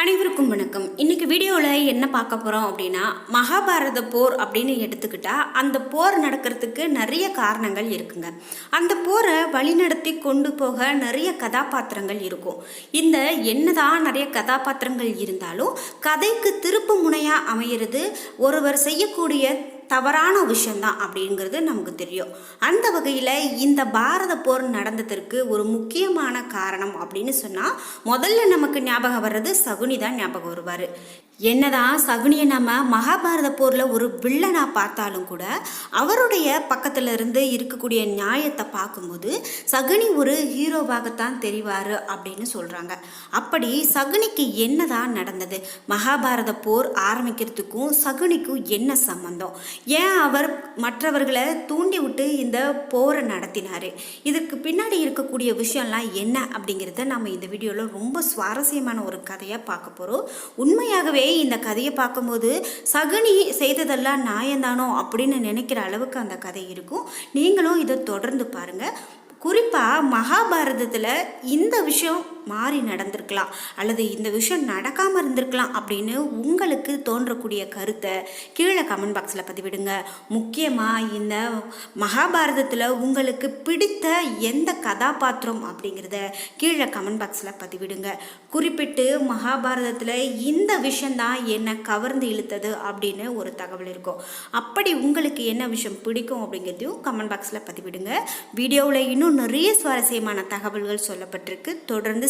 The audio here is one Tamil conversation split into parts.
அனைவருக்கும் வணக்கம். இன்னைக்கு வீடியோவில் என்ன பார்க்க போகிறோம் அப்படின்னா மகாபாரத போர் அப்படின்னு எடுத்துக்கிட்டால் அந்த போர் நடக்கிறதுக்கு நிறைய காரணங்கள் இருக்குங்க. அந்த போரை வழிநடத்தி கொண்டு போக நிறைய கதாபாத்திரங்கள் இருக்கும். இந்த என்னதான் நிறைய கதாபாத்திரங்கள் இருந்தாலும் கதைக்கு திருப்பு முனையாக அமையிறது ஒருவர் செய்யக்கூடிய தவறான விஷயந்தான் அப்படிங்கிறது நமக்கு தெரியும். அந்த வகையில் இந்த பாரத போர் நடந்ததற்கு ஒரு முக்கியமான காரணம் அப்படின்னு சொன்னால் முதல்ல நமக்கு ஞாபகம் வர்றது சகுனி தான் ஞாபகம் வருவார். என்னதான் சகுனியை நம்ம மகாபாரத போரில் ஒரு வில்லனாக பார்த்தாலும் கூட அவருடைய பக்கத்தில் இருந்து இருக்கக்கூடிய நியாயத்தை பார்க்கும்போது சகுனி ஒரு ஹீரோவாகத்தான் தெரிவார் அப்படின்னு சொல்கிறாங்க அப்படி சகுனிக்கு என்னதான் நடந்தது? மகாபாரத போர் ஆரம்பிக்கிறதுக்கும் சகுனிக்கும் என்ன சம்பந்தம்? ஏன் அவர் மற்றவர்களை தூண்டி விட்டு இந்த போரை நடத்தினார்? இதுக்கு பின்னாடி இருக்கக்கூடிய விஷயம்லாம் என்ன அப்படிங்கிறத நம்ம இந்த வீடியோவில் ரொம்ப சுவாரஸ்யமான ஒரு கதையாக பார்க்க போகிறோம் உண்மையாகவே இந்த கதையை பார்க்கும்போது சகுனி செய்ததெல்லாம் நியாயந்தானோ அப்படின்னு நினைக்கிற அளவுக்கு அந்த கதை இருக்கும். நீங்களும் இதை தொடர்ந்து பாருங்கள் குறிப்பாக மகாபாரதத்தில் இந்த விஷயம் மாறி நடந்திருக்கலாம். அல்லது இந்த விஷயம் நடக்காமல் இருந்திருக்கலாம் அப்படின்னு உங்களுக்கு தோன்றக்கூடிய கருத்தை கீழே கமெண்ட் பாக்ஸில் பதிவிடுங்க. முக்கியமாக இந்த மகாபாரதத்தில் உங்களுக்கு பிடித்த எந்த கதாபாத்திரம் அப்படிங்கிறத கீழே கமெண்ட் பாக்ஸில் பதிவிடுங்க. குறிப்பிட்டு மகாபாரதத்தில் இந்த விஷயந்தான் என்னை கவர்ந்து இழுத்தது அப்படின்னு ஒரு தகவல் இருக்கும். அப்படி உங்களுக்கு என்ன விஷயம் பிடிக்கும் அப்படிங்கிறதையும் கமெண்ட் பாக்ஸில் பதிவிடுங்க. வீடியோவில் இன்னும் நிறைய சுவாரஸ்யமான தகவல்கள் சொல்லப்பட்டிருக்கு. தொடர்ந்து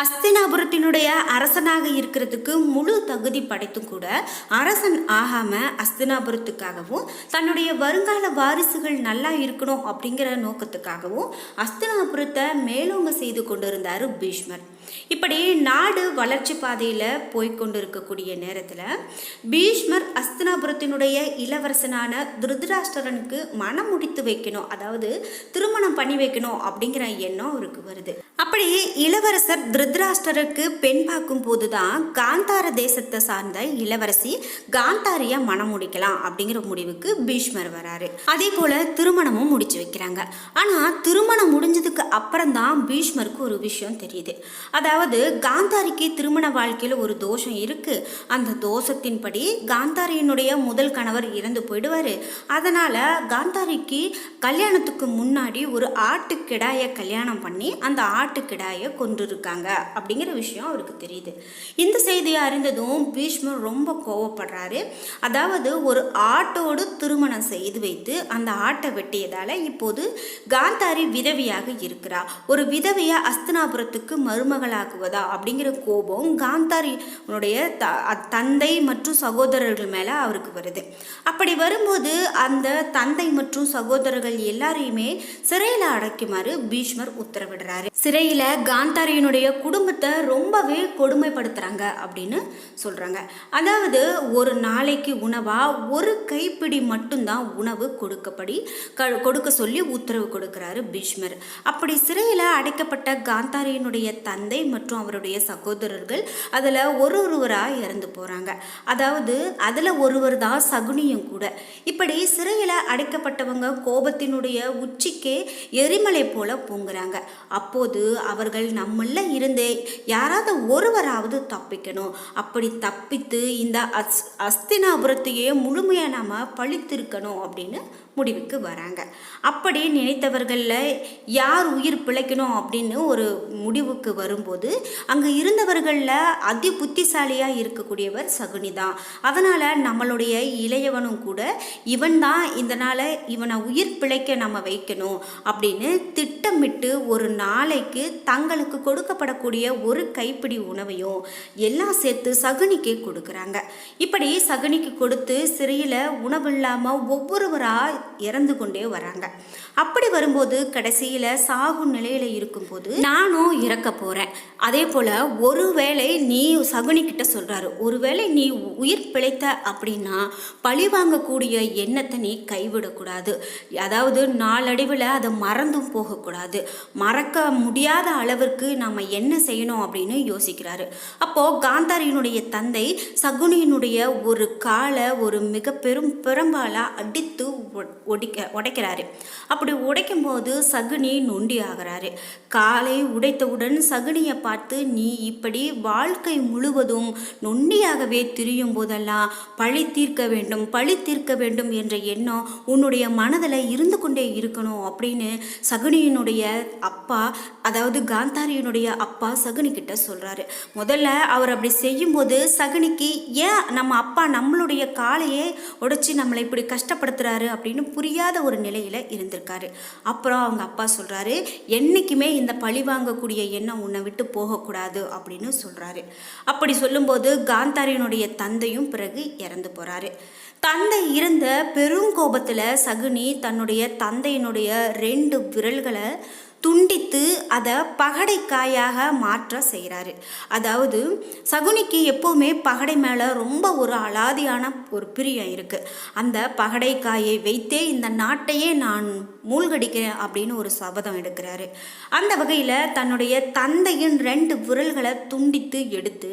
அஸ்தினாபுரத்தினுடைய அரசனாக இருக்கிறதுக்கு முழு தகுதி படைத்தும் கூட அரசன் ஆகாம அஸ்தினாபுரத்துக்காகவும் தன்னுடைய வருங்கால வாரிசுகள் நல்லா இருக்கணும் அப்படிங்கிற நோக்கத்துக்காகவும் அஸ்தினாபுரத்தை மேலோங்க செய்து கொண்டிருந்தார் பீஷ்மர். இப்படி நாடு வளர்ச்சி பாதையில் போய்கொண்டு இருக்கக்கூடிய நேரத்தில் பீஷ்மர் அஸ்தினாபுரத்தினுடைய இளவரசனான திருதராஷ்டிரனுக்கு மனம் முடித்து வைக்கணும் அதாவது திருமணம் பண்ணி வைக்கணும் அப்படிங்கிற எண்ணம் அவருக்கு வருது. அப்படி இளவரசர் திருதராஷ்டருக்கு பெண் பார்க்கும் போது தான் காந்தார தேசத்தை சார்ந்த இளவரசி காந்தாரியை மனம் முடிக்கலாம் அப்படிங்கிற முடிவுக்கு பீஷ்மர் வராரு. அதே போல திருமணமும் முடிச்சு வைக்கிறாங்க. ஆனால் திருமணம் முடிஞ்சதுக்கு அப்புறம் தான் பீஷ்மருக்கு ஒரு விஷயம் தெரியுது. அதாவது காந்தாரிக்கு திருமண வாழ்க்கையில் ஒரு தோஷம் இருக்கு. அந்த தோஷத்தின்படி காந்தாரியினுடைய முதல் கணவர் இறந்து போயிடுவார். அதனால் காந்தாரிக்கு கல்யாணத்துக்கு முன்னாடி ஒரு ஆட்டுக்கிடாயை கல்யாணம் பண்ணி அந்த ஆட்டுக்கிடாயை கொண்டிருக்காங்க அப்படிங்கிற விஷயம் அவருக்கு தெரியுது. இந்த செய்தியை அறிந்ததும் பீஷ்மர் ரொம்ப கோவப்படுறாரு. அதாவது ஒரு ஆட்டோடு திருமணம் செய்து வைத்து அந்த ஆட்டை வெட்டியதால் இப்போது காந்தாரி விதவியாக இருக்கிறார் ஒரு விதவையா அஸ்தினாபுரத்துக்கு மருமகளாக்குவதா அப்படிங்கிற கோபம் காந்தாரினுடைய த தந்தை மற்றும் சகோதரர்கள் மேலே அவருக்கு வருது. அப்படி வரும்போது அந்த தந்தை மற்றும் சகோதரர்கள் எல்லாரையுமே சிறையில் அடைக்குமாறு பீஷ்மர் உத்தரவிடுறாரு. சிறையில் காந்தாரியினுடைய குடும்பத்தை ரொம்பவே கொடுமைப்படுத்துகிறாங்க அப்படின்னு சொல்கிறாங்க அதாவது ஒரு நாளைக்கு உணவாக ஒரு கைப்பிடி மட்டும்தான் உணவு கொடுக்கப்படி க கொடுக்க சொல்லி உத்தரவு கொடுக்குறாரு பீஷ்மர். அப்படி சிறையில் அடைக்கப்பட்ட காந்தாரியினுடைய தந்தை மற்றும் அவருடைய சகோதரர்கள் அதில் ஒரு ஒருவராக இறந்து போகிறாங்க அதாவது அதில் ஒருவர் தான் சகுனியும் கூட. இப்படி சிறையில் அடைக்கப்பட்டவங்க கோபத்தினுடைய உச்சிக்கே எரிமலை போல பொங்குறாங்க. அப்போது அவர்கள் நம்மள இருந்து யாராவது ஒருவராவது தப்பிக்கணும். அப்படி தப்பித்து இந்த அஸ் அஸ்தினாபுரத்தையே முழுமையாக நாம் பழித்திருக்கணும் அப்படின்னு முடிவுக்கு வராங்க. அப்படி நினைத்தவர்களில் யார் உயிர் பிழைக்கணும் அப்படின்னு ஒரு முடிவுக்கு வரும்போது அங்கே இருந்தவர்களில் அதி புத்திசாலியாக இருக்கக்கூடியவர் சகுனி தான். அதனால் நம்மளுடைய இளையவனும் கூட இவன் தான் இதனால் இவனை உயிர் பிழைக்க நம்ம வைக்கணும் அப்படின்னு திட்டமிட்டு ஒரு நாளைக்கு தங்களுக்கு கொடுக்கப்படக்கூடிய ஒரு கைப்பிடி உணவையும் எல்லாம் சேர்த்து சகுனிக்கே கொடுக்குறாங்க. இப்படி சகுனிக்கு கொடுத்து சிறையில் உணவு இல்லாமல் ஒவ்வொருவராக இறந்து கொண்டே வராங்க. அப்படி வரும்போது கடைசியில் சாகும் நிலையில் இருக்கும்போது நானும் இறக்க போகிறேன் அதே போல் ஒருவேளை நீ சகுனிக்கிட்ட சொல்கிறாரு ஒருவேளை நீ உயிர் பிழைத்த அப்படின்னா பழி வாங்கக்கூடிய எண்ணத்தை நீ கைவிடக்கூடாது. அதாவது நாளடைவில் அதை மறந்தும் போகக்கூடாது. மறக்க முடியாத அளவிற்கு நாம் என்ன செய்யணும் அப்படின்னு யோசிக்கிறாரு. அப்போது காந்தாரியினுடைய தந்தை சகுனியினுடைய ஒரு காலை ஒரு மிக பெரும் பெரும்பாலாக அடித்து ஒடிக்க உடைக்கிறாரு. அப்படி உடைக்கும் போது சகுனி நொண்டி ஆகிறாரு. காலை உடைத்தவுடன் சகுனியை பார்த்து நீ இப்படி வாழ்க்கை முழுவதும் நொண்டியாகவே திரியும் போதெல்லாம் பழி தீர்க்க வேண்டும் பழி தீர்க்க வேண்டும் என்ற எண்ணம் உன்னுடைய மனதில் இருந்து கொண்டே இருக்கணும் அப்படின்னு சகுனியினுடைய அப்பா அதாவது காந்தாரியினுடைய அப்பா சகுனி கிட்ட முதல்ல அவர் அப்படி செய்யும்போது சகுனிக்கு ஏன் நம்ம அப்பா நம்மளுடைய காலையே உடைச்சி நம்மளை இப்படி கஷ்டப்படுத்துறாரு? அப்படின்னு புரியாத ஒரு நிலையில் இருந்திருக்காரு. அப்புறம் அவங்க அப்பா சொல்கிறாரு என்னைக்குமே இந்த பழி வாங்கக்கூடிய எண்ணம் உன்னை விட்டு போகக்கூடாது அப்படின்னு சொல்கிறாரு அப்படி சொல்லும்போது காந்தாரியனுடைய தந்தையும் பிறகு இறந்து போகிறாரு தந்தை இருந்த பெருங்கோபத்தில் சகுனி தன்னுடைய தந்தையினுடைய ரெண்டு விரல்களை துண்டித்து அதை பகடைக்காயாக மாற்ற செய்கிறாரு. அதாவது சகுனிக்கு எப்போவுமே பகடை மேலே ரொம்ப ஒரு அலாதியான ஒரு பிரியம் இருக்குது அந்த பகடைக்காயை வைத்தே இந்த நாட்டையே நான் மூழ்கடிக்கிறேன் அப்படின்னு ஒரு சபதம் எடுக்கிறாரு. அந்த வகையில் தன்னுடைய தந்தையின் ரெண்டு விரல்களை துண்டித்து எடுத்து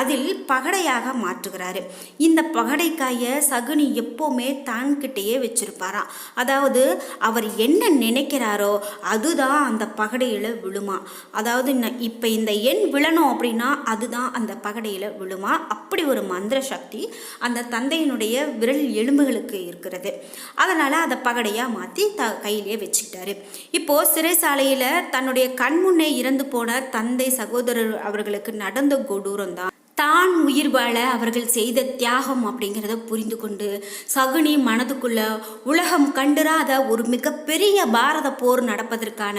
அதில் பகடையாக மாற்றுகிறாரு. இந்த பகடைக்காயை சகுனி எப்போவுமே தான்கிட்டேயே வச்சிருப்பாராம். அதாவது அவர் என்ன நினைக்கிறாரோ அதுதான் அந்த பகடையில் விழுமா. அதாவது இப்போ இந்த எண் விழணும் அப்படின்னா அதுதான் அந்த பகடையில் விழுமா. அப்படி ஒரு மந்திர சக்தி அந்த தந்தையினுடைய விரல் எலும்புகளுக்கு இருக்கிறது. அதனால் அதை பகடையாக மாற்றி த கையிலேயே வச்சுக்கிட்டாரு. இப்போது சிறைசாலையில் தன்னுடைய கண்முன்னே இறந்து போன தந்தை சகோதரர் அவர்களுக்கு நடந்த கொடூரம் தான் தான் உயிர் வாழ அவர்கள் செய்த தியாகம் அப்படிங்கிறத புரிந்து கொண்டு சகுனி மனதுக்குள்ள உலகம் கண்டுராத ஒரு மிகப்பெரிய பாரத போர் நடப்பதற்கான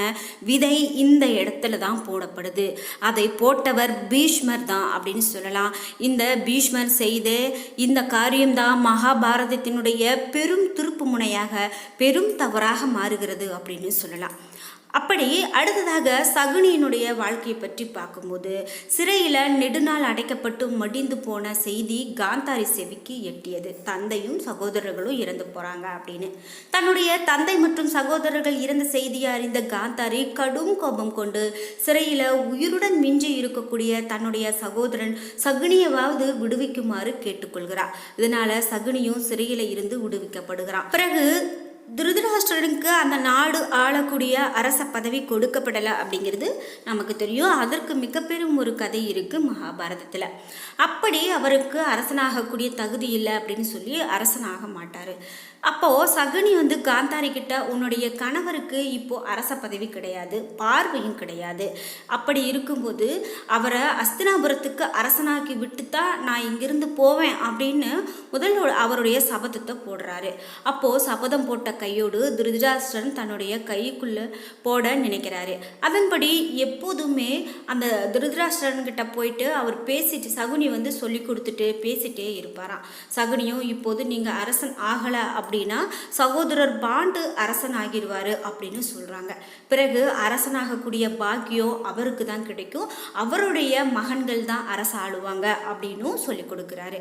விதை இந்த இடத்துல தான் போடப்படுது. அதை போட்டவர் பீஷ்மர் தான் அப்படின்னு சொல்லலாம். இந்த பீஷ்மர் செய்த இந்த காரியம்தான் மகாபாரதத்தினுடைய பெரும் திருப்பு முனையாக பெரும் தவறாக மாறுகிறது அப்படின்னு சொல்லலாம். அப்படி அடுத்ததாக சகுனியினுடைய வாழ்க்கையை பற்றி பார்க்கும்போது சிறையில் நெடுநாள் அடைக்கப்பட்டு மடிந்து போன செய்தி காந்தாரி செவிக்கு எட்டியது. தந்தையும் சகோதரர்களும் இறந்து போகிறாங்க அப்படின்னு. தன்னுடைய தந்தை மற்றும் சகோதரர்கள் இறந்த செய்தியை அறிந்த காந்தாரி கடும் கோபம் கொண்டு சிறையில் உயிருடன் மிஞ்சி இருக்கக்கூடிய தன்னுடைய சகோதரன் சகுனியவாவது விடுவிக்குமாறு கேட்டுக்கொள்கிறார். இதனால் சகுனியும் சிறையில் இருந்து விடுவிக்கப்படுகிறான் பிறகு திருதராஷ்டிரனுக்கு அந்த நாடு ஆளக்கூடிய அரச பதவி கொடுக்கப்படலை அப்படிங்கிறது நமக்கு தெரியும். அதற்கு மிகப்பெரும் ஒரு கதை இருக்குது மகாபாரதத்தில். அப்படி அவருக்கு அரசனாகக்கூடிய தகுதி இல்லை அப்படின்னு சொல்லி அரசனாக மாட்டார். அப்போது சகுனி வந்து காந்தாரி கிட்ட உன்னுடைய கணவருக்கு இப்போ அரச பதவி கிடையாது பார்வையும் கிடையாது. அப்படி இருக்கும்போது அவரை அஸ்தினாபுரத்துக்கு அரசனாக்கி விட்டுத்தான் நான் இங்கிருந்து போவேன் அப்படின்னு முதல் அவருடைய சபதத்தை போடுறாரு. அப்போது சபதம் போட்ட கையோடு திருதராஷ்டிரன் தன்னுடைய கைக்குள்ளே போட நினைக்கிறாரு. அதன்படி எப்போதுமே அந்த திருதராஷ்டிரன் கிட்ட போயிட்டு அவர் பேசிட்டு சகுனி வந்து சொல்லி கொடுத்துட்டு பேசிட்டே இருப்பாராம். சகுனியும் இப்போது நீங்கள் அரசன் ஆகலை அப்படின்னா சகோதரர் பாண்டு அரசன் ஆகிடுவார் அப்படின்னு சொல்கிறாங்க பிறகு அரசனாகக்கூடிய பாக்கியம் அவருக்கு தான் கிடைக்கும். அவருடைய மகன்கள் தான் அரச ஆளுவாங்க அப்படின்னும் சொல்லி கொடுக்குறாரு.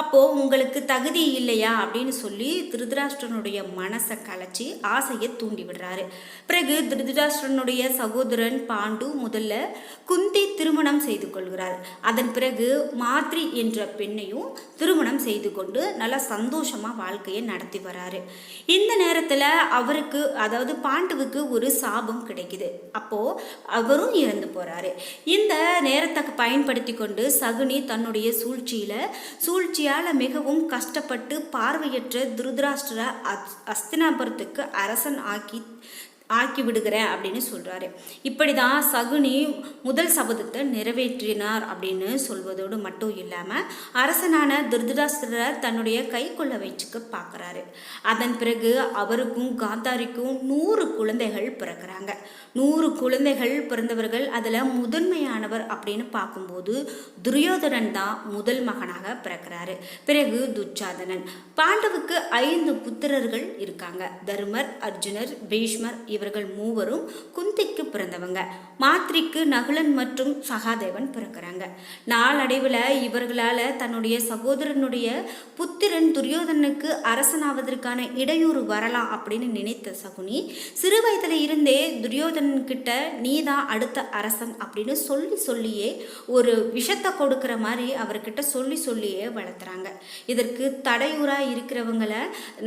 அப்போது உங்களுக்கு தகுதி இல்லையா அப்படின்னு சொல்லி திருதராஷ்டிரனுடைய மனசை கலைச்சி ஆசையை தூண்டி விடுறாரு. பிறகு திருதராஷ்டிரனுடைய சகோதரன் பாண்டு முதல்ல குந்தி திருமணம் செய்து கொள்கிறார். அதன் பிறகு மாத்ரி என்ற பெண்ணையும் திருமணம் செய்து கொண்டு நல்லா சந்தோஷமாக வாழ்க்கையை நடத்தி வராரு. இந்த நேரத்தில் அவருக்கு அதாவது பாண்டுவுக்கு ஒரு சாபம் கிடைக்குது. அப்போ அவரும் இறந்து போறாரு. இந்த நேரத்தை பயன்படுத்தி கொண்டு சகுனி தன்னுடைய சூழ்ச்சியில் சூழ்ச்சியால் மிகவும் கஷ்டப்பட்டு பார்வையற்ற துருதராஷ்டிர அஸ்- அஸ்தினாபுரத்துக்கு அரசன் ஆக்கி ஆக்கி விடுகிறேன் அப்படின்னு சொல்கிறாரு இப்படி தான் சகுனி முதல் சபதத்தை நிறைவேற்றினார் அப்படின்னு சொல்வதோடு மட்டும் இல்லாமல் அரசனான திருதராஷ்டிரரை தன்னுடைய கைக்குள்ள வச்சுக்க பார்க்குறாரு அதன் பிறகு அவருக்கும் காந்தாரிக்கும் நூறு குழந்தைகள் பிறக்கிறாங்க. நூறு குழந்தைகள் பிறந்தவர்கள் அதில் முதன்மையானவர் அப்படின்னு பார்க்கும்போது துரியோதனன் தான் முதல் மகனாக பிறக்கிறாரு. பிறகு துச்சாதனன். பாண்டவுக்கு ஐந்து புத்திரர்கள் இருக்காங்க. தர்மர் அர்ஜுனர் பீஷ்மர் இவர்கள் மூவரும் குந்திக்கு பிறந்தவங்க. மாத்ரிக்கு நகுலன் மற்றும் சகாதேவன் பிறக்கிறாங்க. நாளடைவில் இவர்களால் தன்னுடைய சகோதரனுடைய புத்திரன் துரியோதனனுக்கு அரசனாவதற்கான இடையூறு வரலாம் அப்படின்னு நினைத்த சகுனி சிறு வயதில் இருந்தே துரியோதனன் கிட்ட நீ தான் அடுத்த அரசன் அப்படின்னு சொல்லி சொல்லியே ஒரு விஷத்தை கொடுக்குற மாதிரி அவர்கிட்ட சொல்லி சொல்லியே வளர்த்துறாங்க. இதற்கு தடையூறாக இருக்கிறவங்கள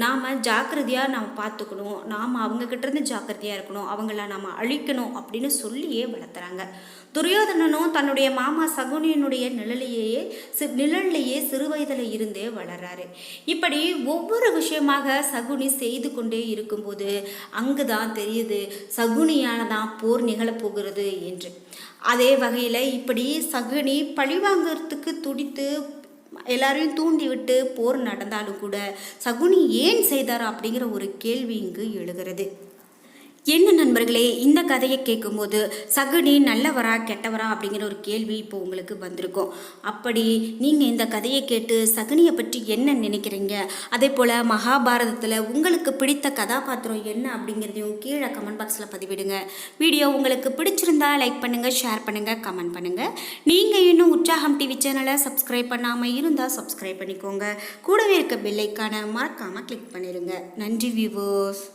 நாம் ஜாக்கிரதையாக நாம் பார்த்துக்கணும் நாம் அவங்கக்கிட்ட இருந்து ஜாக்கிரதையாக இருக்கணும் அவங்கள நாம் அழிக்கணும் அப்படின்னு சொல்லியே வளர்த்துறாங்க. துரியோதனனும் தன்னுடைய மாமா சகுனியனுடைய நிழலையே சி நிழல்லையே சிறு வயதில் இருந்தே வளர்றாரு. இப்படி ஒவ்வொரு விஷயமாக சகுனி செய்து கொண்டே இருக்கும்போது அங்கு தான் தெரியுது சகுனியான தான் போர் நிகழப்போகிறது என்று. அதே வகையில் இப்படி சகுனி பழிவாங்கிறதுக்கு துடித்து எல்லாரையும் தூண்டி விட்டு போர் நடந்தாலும் கூட சகுனி ஏன் செய்தார் அப்படிங்கிற ஒரு கேள்வி இங்கு எழுகிறது. என்ன நண்பர்களே இந்த கதையை கேட்கும்போது சகுனி நல்லவரா கெட்டவரா அப்படிங்கிற ஒரு கேள்வி இப்போ உங்களுக்கு வந்திருக்கும். அப்படி நீங்கள் இந்த கதையை கேட்டு சகுனியை பற்றி என்ன நினைக்கிறீங்க? அதே போல் மகாபாரதத்தில் உங்களுக்கு பிடித்த கதாபாத்திரம் என்ன அப்படிங்கிறதையும் கீழே கமெண்ட் பாக்ஸில் பதிவிடுங்க. வீடியோ உங்களுக்கு பிடிச்சிருந்தா லைக் பண்ணுங்கள் ஷேர் பண்ணுங்கள் கமெண்ட் பண்ணுங்கள் நீங்கள் இன்னும் உற்சாகம் டிவி சேனலை சப்ஸ்கிரைப் பண்ணாமல் இருந்தால் சப்ஸ்கிரைப் பண்ணிக்கோங்க. கூடவே இருக்க பெல்லைக்கான மறக்காமல் கிளிக் பண்ணிடுங்க நன்றி வியூவர்ஸ்